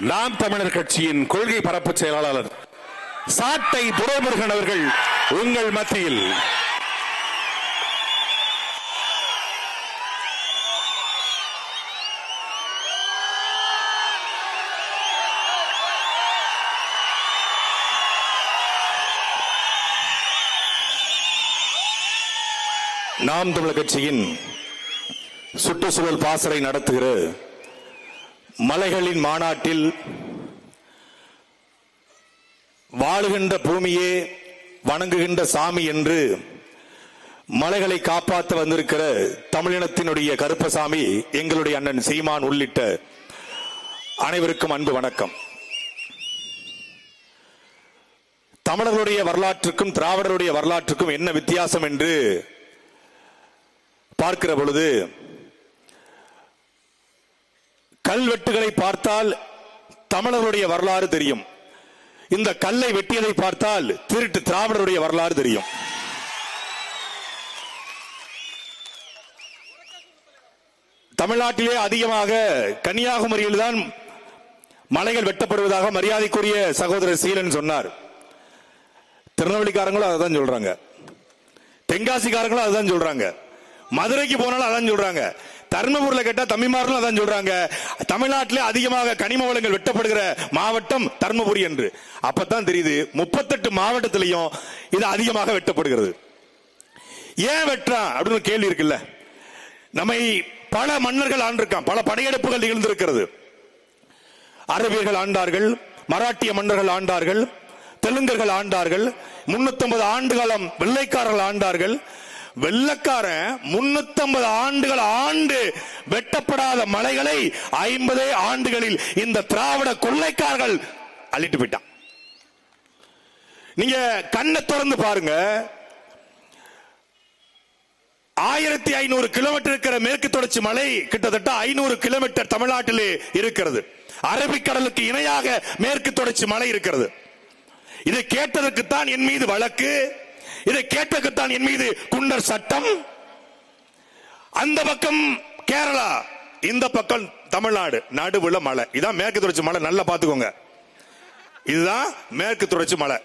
நாம் தமிழர் கட்சியின் கொள்கை பரப்பு செயலாளர் சாட்டை துரைமுருகன் அவர்கள் உங்கள் மத்தியில். நாம் தமிழர் கட்சியின் சுற்றுச்சூழல் பாசறை நடத்துகிற மலைகளின் மாநாட்டில் வாழுகின்ற பூமியே வணங்குகின்ற சாமி என்று மலைகளை காப்பாற்ற வந்திருக்கிற தமிழினத்தினுடைய கருப்பசாமி எங்களுடைய அண்ணன் சீமான் உள்ளிட்ட அனைவருக்கும் அன்பு வணக்கம். தமிழர்களுடைய வரலாற்றுக்கும் திராவிடருடைய வரலாற்றுக்கும் என்ன வித்தியாசம் என்று பார்க்கிற பொழுது கல்வெட்டுகளை பார்த்தால் தமிழருடைய வரலாறு தெரியும். இந்த கல்லை வெட்டியதை பார்த்தால் திருட்டு திராவிடருடைய வரலாறு தெரியும். தமிழ்நாட்டிலே அதிகமாக கன்னியாகுமரியில் தான் மலைகள் வெட்டப்படுவதாக மரியாதைக்குரிய சகோதரர் சீலன் சொன்னார். திருநெல்வேலிக்காரங்களும் அதை தான் சொல்றாங்க. தென்காசிக்காரங்களும் அதுதான் சொல்றாங்க. மதுரைக்கு போனாலும் அதான் சொல்றாங்க. தர்மபுரியில் கேட்டா தம்பிமார்களும் அதான் சொல்றாங்க. தமிழ்நாட்டிலே அதிகமாக கனிம வளங்கள் வெட்டப்படுகிற மாவட்டம் தர்மபுரி என்று. அப்பதான் தெரியுது முப்பத்தெட்டு மாவட்டத்திலையும் இது அதிகமாக வெட்டப்படுகிறது. ஏன் வெட்டுறான் அப்படின்னு கேள்வி இருக்குல்ல. நம்மை பல மன்னர்கள் ஆண்டிருக்கான். பல படையெடுப்புகள் நிகழ்ந்திருக்கிறது. அரபியர்கள் ஆண்டார்கள் மராட்டிய மன்னர்கள் ஆண்டார்கள் தெலுங்கர்கள் ஆண்டார்கள் 350 ஆண்டு காலம் வெள்ளைக்காரர்கள் ஆண்டார்கள் வெள்ளக்காரன் 350 ஆண்டுகள் ஆண்டு வெட்டப்படாத மலைகளை ஐம்பதே ஆண்டுகளில் இந்த திராவிட கொள்ளைக்காரர்கள் அள்ளிட்டு போயிட்டான். நீங்க கண்ணை திறந்து பாருங்க. ஆயிரத்தி ஐநூறு கிலோமீட்டர் இருக்கிற மேற்கு தொடர்ச்சி மலை கிட்டத்தட்ட ஐநூறு கிலோமீட்டர் தமிழ்நாட்டிலே இருக்கிறது. அரபிக்கடலுக்கு இணையாக மேற்கு தொடர்ச்சி மலை இருக்கிறது. இதை கேட்டதற்குத்தான் என் மீது வழக்கு. இதை கேட்டதுக்குத்தான் என் மீது குண்டர் சட்டம். அந்த பக்கம் கேரளா இந்த பக்கம் தமிழ்நாடு நடுவுல மலை. இதான் மேற்கு தொடர்ச்சி மலை நல்லா பாத்துக்கோங்க இதுதான் மேற்கு தொடர்ச்சி மலை.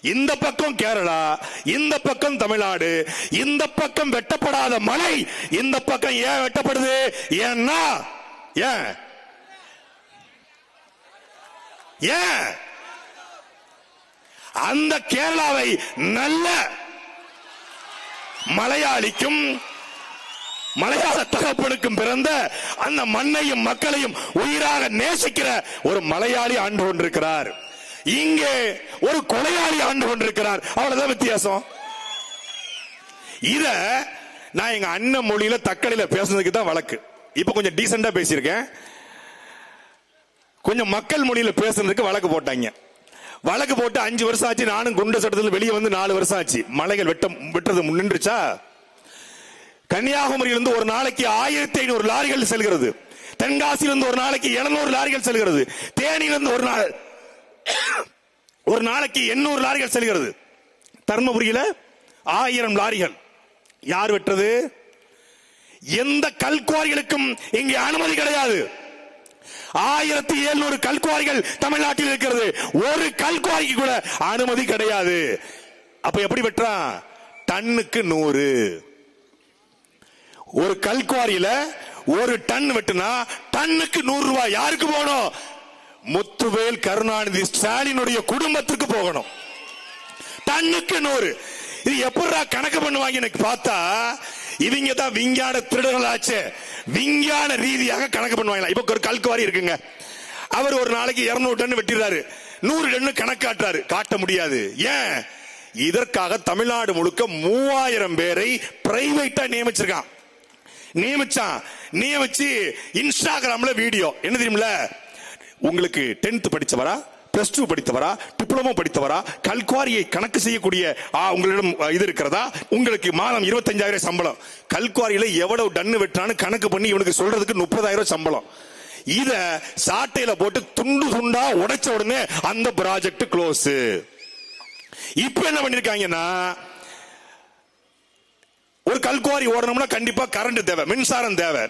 இந்த பக்கம் கேரளா இந்த பக்கம் தமிழ்நாடு இந்த பக்கம் வெட்டப்படாத மலை. இந்த பக்கம் ஏன் வெட்டப்படுது? ஏன்னா ஏன்? ஏன்? அந்த கேரளாவை நல்ல மலையாளிக்கும் மலையாள தகப்பனுக்கும் பிறந்த அந்த மண்ணையும் மக்களையும் உயிராக நேசிக்கிற ஒரு மலையாளி ஆண்டு கொண்டிருக்கிறார். இங்கே ஒரு கொலையாளி ஆண்டு கொண்டிருக்கிறார். அவ்வளவுதான் வித்தியாசம். இத நான் எங்க அண்ணன் மொழியில தக்கலையில பேசுனதுக்கு தான் வழக்கு. இப்ப கொஞ்சம் டீசெண்டா பேசியிருக்கேன். கொஞ்சம் மக்கள் மொழியில பேசுனதுக்கு வழக்கு போட்டாங்க. வழக்கு போட்டு அஞ்சு வருஷம் ஆச்சு நானும் குண்டு சட்டத்தில் வெளியே வந்து நாலு வருஷம் ஆச்சு மலைகள் வெட்ட வெட்டுறது நின்றுச்சா? கன்னியாகுமரியிலிருந்து ஒரு நாளைக்கு ஆயிரத்தி ஐநூறு லாரிகள் செல்கிறது. தென்காசியிலிருந்து ஒரு நாளைக்கு 700 லாரிகள் செல்கிறது. தேனியிலிருந்து ஒரு நாள் ஒரு நாளைக்கு எண்ணூறு லாரிகள் செல்கிறது. தர்மபுரியில ஆயிரம் லாரிகள். யார் வெட்டுறது? எந்த கல்குவாரிகளுக்கும் இங்கே அனுமதி கிடையாது. ஆயிரத்தி எழுநூறு கல்குவாரிகள் தமிழ்நாட்டில் இருக்கிறது. ஒரு கல்குவாரிக்கு கூட அனுமதி கிடையாது. அப்ப எப்படி வெட்டுறான் டன்னுக்கு நூறு. ஒரு கல்குவாரியில ஒரு டன் வெட்டுனா டன்னுக்கு நூறு ரூபாய் யாருக்கு போகணும்? முத்துவேல் கருணாநிதி ஸ்டாலினுடைய குடும்பத்துக்கு போகணும். டன்னுக்கு நூறு. இது எப்படா கணக்கு பண்ணுவாங்க எனக்கு பார்த்தா இவங்க தான் விஞ்ஞான திருடர்கள் ஆச்சு விஞ்ஞான ரீதியாக கணக்கு பண்ணுவாங்களா? இப்ப ஒரு கல்குவாரி இருக்குங்க. அவர் ஒரு நாளைக்கு 200 டன் வெட்டிடுறாரு நூறு டன் கணக்காட்டுறாரு. காட்ட முடியாது. ஏன்? இதற்காக தமிழ்நாடு முழுக்க மூவாயிரம் பேரை பிரைவேட்டா நியமிச்சிருக்கான். நியமிச்சான். நியமிச்சு இன்ஸ்டாகிராம்ல வீடியோ என்ன தெரியுமில உங்களுக்கு டென்த் படிச்சவரா? பிளஸ் டூ படித்தவரா டிப்ளமோ படித்தவரா கல்குவாரியை கணக்கு செய்யக்கூடிய உங்களிடம் இது இருக்கிறதா? உங்களுக்கு மாதம் இருபத்தஞ்சாயிரம் சம்பளம். கல்குவாரியில எவ்வளவு டன்னு வெட்டான்னு கணக்கு பண்ணி இவனுக்கு சொல்றதுக்கு முப்பதாயிரம் சம்பளம். இத சாட்டையில போட்டு துண்டு துண்டா உடைச்ச உடனே அந்த ப்ராஜெக்ட் க்ளோஸ் இப்ப என்ன பண்ணிருக்காங்கன்னா ஒரு கல்குவாரி ஓடணும்னா கண்டிப்பா கரண்ட் தேவை மின்சாரம் தேவை.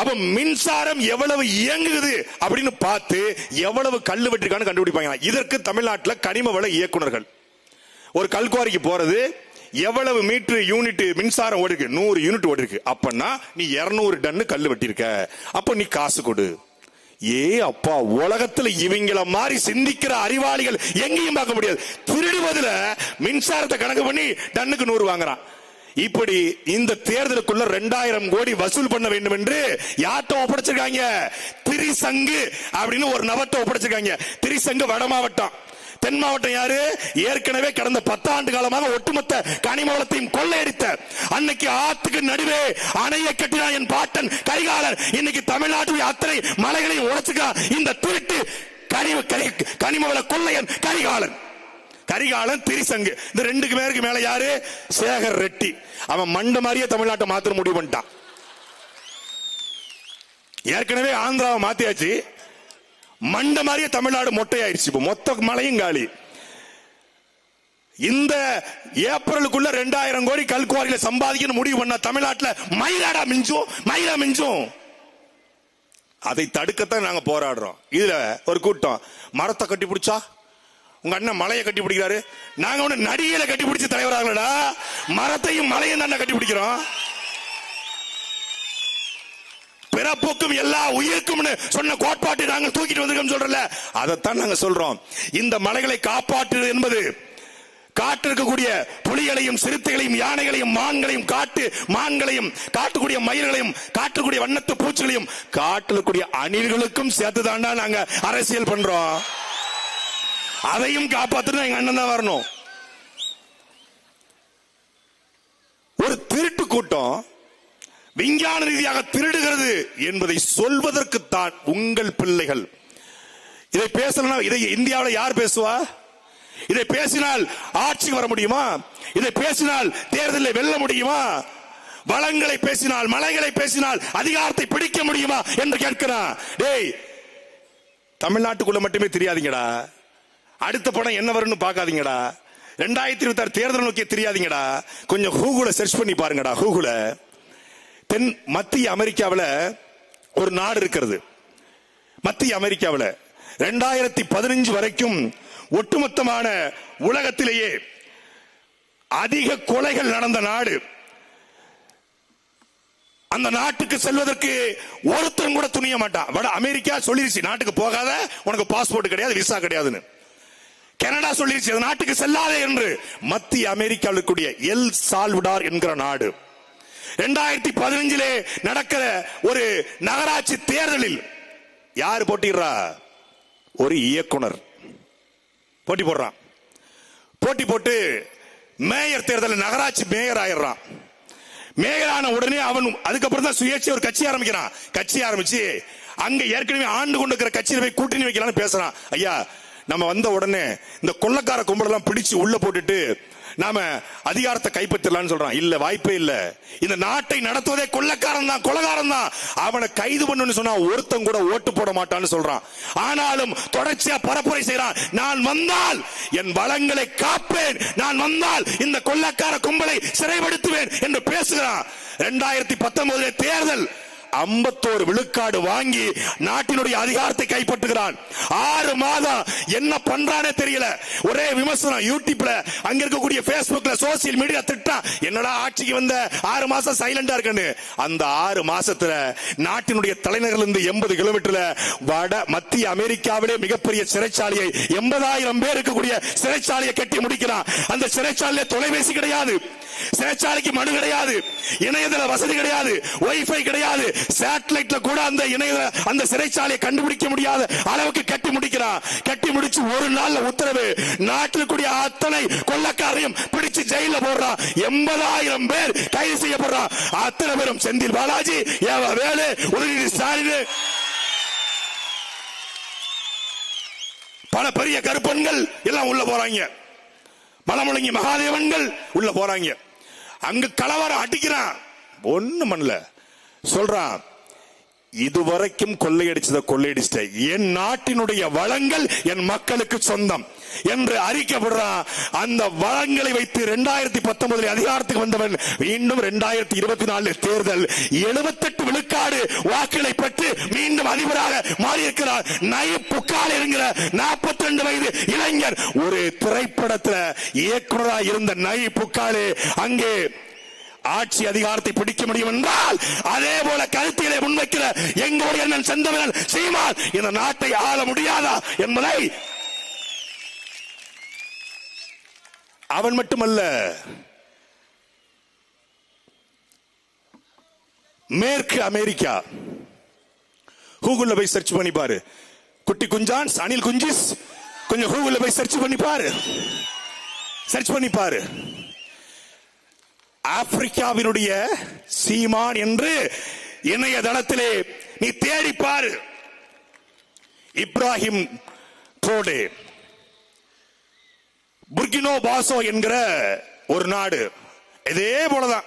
அப்ப மின்சாரம் எவ்வளவு இயங்குது அப்படின்னு பார்த்து எவ்வளவு கல் வெட்டிருக்கான்னு கண்டுபிடிப்பாங்க. இதற்கு தமிழ்நாட்டில் கனிம வள இயக்குனர்கள் ஒரு கல்குவாரிக்கு போறது எவ்வளவு மீட்டர் யூனிட் மின்சாரம் ஓடிருக்கு? நூறு யூனிட் ஓடிருக்கு. அப்பன்னா நீ 200 டன்னு கல் வெட்டியிருக்க. அப்ப நீ காசு கொடு. ஏ அப்பா உலகத்துல இவங்கள மாதிரி சிந்திக்கிற அறிவாளிகள் எங்கேயும் பார்க்க முடியாது. திருடுவதுல மின்சாரத்தை கணக்கு பண்ணி டன்னுக்கு நூறு வாங்குறான். இப்படி இந்த தேர்தலுக்குள்ள ரெண்டாயிரம் கோடி வசூல் பண்ண வேண்டும் என்று யார்கிட்ட ஒப்படைச்சிருக்காங்க? திரிசங்கு அப்படின்னு ஒரு நபர்கிட்ட ஒப்படைச்சிருக்காங்க. திரிசங்கு வட மாவட்டம். தென் மாவட்டம் யாரு? ஏற்கனவே கடந்த பத்தாண்டு காலமாக ஒட்டுமொத்த கனிமவளத்தையும் கொள்ளையடித்த. அன்னைக்கு ஆத்துக்கு நடுவே அணையை கட்டினான் என் பாட்டன் கரிகாலர். இன்னைக்கு தமிழ்நாட்டுடைய அத்தனை மலைகளையும் உடைச்சுக்கா. இந்த திருட்டு கனிம கனிமவள கொள்ளையன் கரிகாலன். கரிகாலன் திரிசங்கு இந்த ரெண்டுக்கு பேருக்கு மேல யாரு? சேகர் ரெட்டி. அவன் மண்ட மாதிரியே தமிழ்நாட்டை மாத்திர முடிவு பண்ணிட்டான். ஏற்கனவே ஆந்திராவை மாத்தியாச்சு. மண்ட மாதிரியே தமிழ்நாடு மொட்டையாயிருச்சு. இப்போ மொத்த மலையும் காலி. இந்த ஏப்ரலுக்குள்ள ரெண்டாயிரம் கோடி கல்குவாரியில சம்பாதிக்கணும் முடிவு பண்ண தமிழ்நாட்டில் மயிலாடா மிஞ்சும் மயிலா மிஞ்சும். அதை தடுக்கத்தான் நாங்க போராடுறோம். இதுல ஒரு கூட்டம். மரத்தை கட்டி பிடிச்சா? உங்க அண்ணன் மலையை கட்டி பிடிக்கிறாரு. நாங்க ஒண்ணு நடிகையில கட்டி பிடிச்ச தலைவராங்களடா மரத்தையும் மலையும் தானே கட்டி பிடிக்கிறோம். பிறப்புக்கும் எல்லா உயிருக்கும்னு சொன்ன கோட்பாட்டை நாங்கள் தூக்கிட்டு வந்திருக்கோம் சொல்றல அதைத்தான் நாங்க சொல்றோம். இந்த மலைகளை காப்பாற்றுவது என்பது காட்டு இருக்கக்கூடிய புலிகளையும் சிறுத்தைகளையும் யானைகளையும் மான்களையும் காட்டு மான்களையும் காட்டுக்கூடிய மயில்களையும் காட்டுக்கூடிய வண்ணத்து பூச்சிகளையும் காட்டில் அணில்களுக்கும் சேர்த்து நாங்க அரசியல் பண்றோம். அதையும் காப்பாத்துட்டு எங்க அண்ணன் தான் வரணும். ஒரு திருட்டு கூட்டம் விஞ்ஞான ரீதியாக திருடுகிறது என்பதை சொல்வதற்குத்தான் உங்கள் பிள்ளைகள். இதை பேசலாம் இதை இந்தியாவில் யார் பேசுவா? இதை பேசினால் ஆட்சிக்கு வர முடியுமா? இதை பேசினால் தேர்தலில் வெல்ல முடியுமா? வளங்களை பேசினால் மலைகளை பேசினால் அதிகாரத்தை பிடிக்க முடியுமா? என்று கேட்கிறான். டேய் தமிழ்நாட்டுக்குள்ள மட்டுமே தெரியாதீங்கடா. அடுத்த படம் என்ன வரும்னு பார்க்காதீங்கடா. ரெண்டாயிரத்தி இருபத்தி ஆறு தேர்தல் நோக்கி தெரியாதீங்கடா. கொஞ்சம் கூகுள சர்ச் பண்ணி பாருங்கடா ஹூகுல தென் மத்திய அமெரிக்காவில் ஒரு நாடு இருக்கிறது. மத்திய அமெரிக்காவில். ரெண்டாயிரத்தி பதினஞ்சு வரைக்கும் ஒட்டுமொத்தமான உலகத்திலேயே அதிக கொலைகள் நடந்த நாடு. அந்த நாட்டுக்கு செல்வதற்கு ஒருத்தன் கூட துணிய மாட்டான். வட அமெரிக்கா சொல்லிருச்சு நாட்டுக்கு போகாத உனக்கு பாஸ்போர்ட் கிடையாது விசா கிடையாதுன்னு. கனடா சொல்லிருச்சு அந்த நாட்டுக்கு செல்லாதே என்று மத்திய அமெரிக்காவில் இருக்கக்கூடிய எல் சால்வடார் என்கிற நாடு. ரெண்டாயிரத்தி பதினஞ்சிலே நடக்கிற ஒரு நகராட்சி தேர்தலில் யார் போட்டிடுறா ஒரு இயக்குனர் போட்டி போடுறான். போட்டி போட்டு மேயர் தேர்தலில் நகராட்சி மேயர் ஆயிடுறான். மேயர் ஆன உடனே அவன் அதுக்கப்புறம் தான் சுயேட்சை ஒரு கட்சி ஆரம்பிக்கிறான். கட்சி ஆரம்பிச்சு அங்க ஏற்கனவே ஆண்டு கொண்டு இருக்கிற கட்சியில போய் கூட்டணி வைக்கலாம்னு பேசுறான். ஐயா நம்ம வந்த உடனே இந்த கொள்ளக்கார கும்பலெல்லாம் பிடிச்சு உள்ள போட்டுட்டு நாம அதிகாரத்தை கைப்பற்றலாம்னு சொல்றான். இல்ல வாய்ப்பே இல்ல. இந்த நாட்டை நடத்துவதே கொள்ளக்காரன் தான் கொலகாரன் தான். அவனை கைது பண்ணுன்னு சொன்னா ஒருத்தன் கூட ஓட்டு போட மாட்டான்னு சொல்றான். ஆனாலும் தொடர்ச்சியா பரப்புரை செய்யறான் நான் வந்தால் என் வளங்களை காப்பேன். நான் வந்தால் இந்த கொள்ளக்கார கும்பலை சிறைப்படுத்துவேன் என்று பேசுகிறான். இரண்டாயிரத்தி பத்தொன்பதுல தேர்தல் ஐம்பத்தோரு விழுக்காடு வாங்கி நாட்டினுடைய அதிகாரத்தை கைப்பற்றுகிறான். ஆறு மாதம் என்ன பண்றானே தெரியல. ஒரே விமர்சனம் யூடியூப்ல அங்க இருக்கக்கூடிய பேஸ்புக்ல சோசியல் மீடியா திட்டம் என்னடா ஆட்சிக்கு வந்த? ஆறு மாசம் சைலண்டா இருக்குன்னு. அந்த ஆறு மாசத்துல நாட்டினுடைய தலைநகர்ல இருந்து எண்பது கிலோமீட்டர்ல வட மத்திய அமெரிக்காவிலே மிகப்பெரிய சிறைச்சாலையை எண்பதாயிரம் பேர் இருக்கக்கூடிய சிறைச்சாலையை கட்டி முடிக்கிறான். அந்த சிறைச்சாலையில தொலைபேசி கிடையாது. சிறைச்சாலைக்கு மனு கிடையாது இணையதள வசதி கிடையாது வைஃபை கிடையாது. சேட்டலைட்ல கூட அந்த இணைய அந்த சிறைச்சாலையை கண்டுபிடிக்க முடியாத அளவுக்கு கட்டி முடிக்கிறான். கட்டி முடிச்சு ஒரு நாள்ல உத்தரவு நாட்டில் கூடிய அத்தனை கொள்ளக்காரையும் பிடிச்சு ஜெயில போடுறான். எண்பதாயிரம் பேர் கைது செய்யப்படுறான். அத்தனை பேரும் செந்தில் பாலாஜி ஏவ வேலு உதயநிதி ஸ்டாலின். பல பெரிய கருப்பன்கள் எல்லாம் உள்ள போறாங்க. மலமுழங்கி மகாதேவன்கள் உள்ள போறாங்க. அங்க கலவரம் அடிக்கிறான். ஒண்ணு பண்ணல. சொல்றான் இதுவரைக்கும் கொள்ளையடிச்சத கொள்ளையடிச்சிட்ட என் நாட்டினுடைய வளங்கள் என் மக்களுக்கு சொந்தம். என்று அறிக்கப்படுறான் அந்த வளங்களை வைத்து இரண்டாயிரத்தி பத்தொன்பதில் அதிகாரத்துக்கு வந்தவன் மீண்டும் இரண்டாயிரத்தி இருபத்தி நாலு தேர்தல் எழுபத்தெட்டு விழுக்காடு வாக்குகளை பெற்று மீண்டும் அதிபராக மாறியிருக்கிறார். நயிப் புக்கால் என்கிற நாற்பத்தி ரெண்டு வயது இளைஞர் ஒரு திரைப்படத்துல இயக்குநராக இருந்த நயி புக்காலே அங்கே ஆட்சி அதிகாரத்தை பிடிக்க முடியும் என்றால் அதே போல கருத்தியலை முன்வைக்கிற எங்களுடைய செந்தமிழன் சீமான் இந்த நாட்டை ஆள முடியாதா என்பதை அவன் மட்டுமல்ல மேற்கு அமெரிக்கா. கூகுள்ல போய் சர்ச் பண்ணி பாரு. குட்டி குஞ்சான் அனில் குஞ்சிஸ். கொஞ்சம் கூகுள்ல போய் சர்ச் பண்ணி பாரு. சர்ச் பண்ணி பாரு. ஆப்பிரிக்காவினுடைய சீமான் என்று இணையதளத்திலே நீ தேடி பாரு. இப்ராஹிம் ட்ரோடே புர்கினோ பாசோ என்கிற ஒரு நாடு. இதே போலதான்.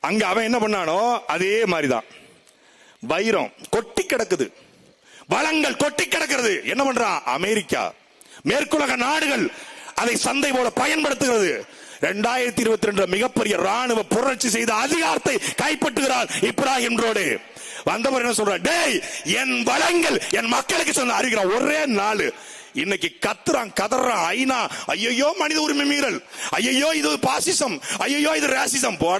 அங்க அவன் என்ன பண்ணானோ அதே மாதிரிதான். வைரம் கொட்டி கிடக்குது. வளங்கள் கொட்டி கிடக்கிறது. என்ன பண்றான்? அமெரிக்கா. மேற்குலக நாடுகள் அதை சந்தை போல பயன்படுத்துகிறது. இரண்டாயிரத்தி இருபத்தி ரெண்டு மிகப்பெரிய ராணுவ புரட்சி செய்த அதிகாரத்தை கைப்பற்றுகிறார் இப்ராஹிம் ரோடு. வந்தவர் என்ன சொல்ற டேய் என் வளங்கள் என் மக்களுக்கு சொன்ன அறிகிறான் ஒரே நாள். இன்னைக்கு கத்துறான் கதறான். ஐநா ஐயோ மனித உரிமை மீறல். ஐயோ இது பாசிசம். ஐயோ இது ராசிசம் போட.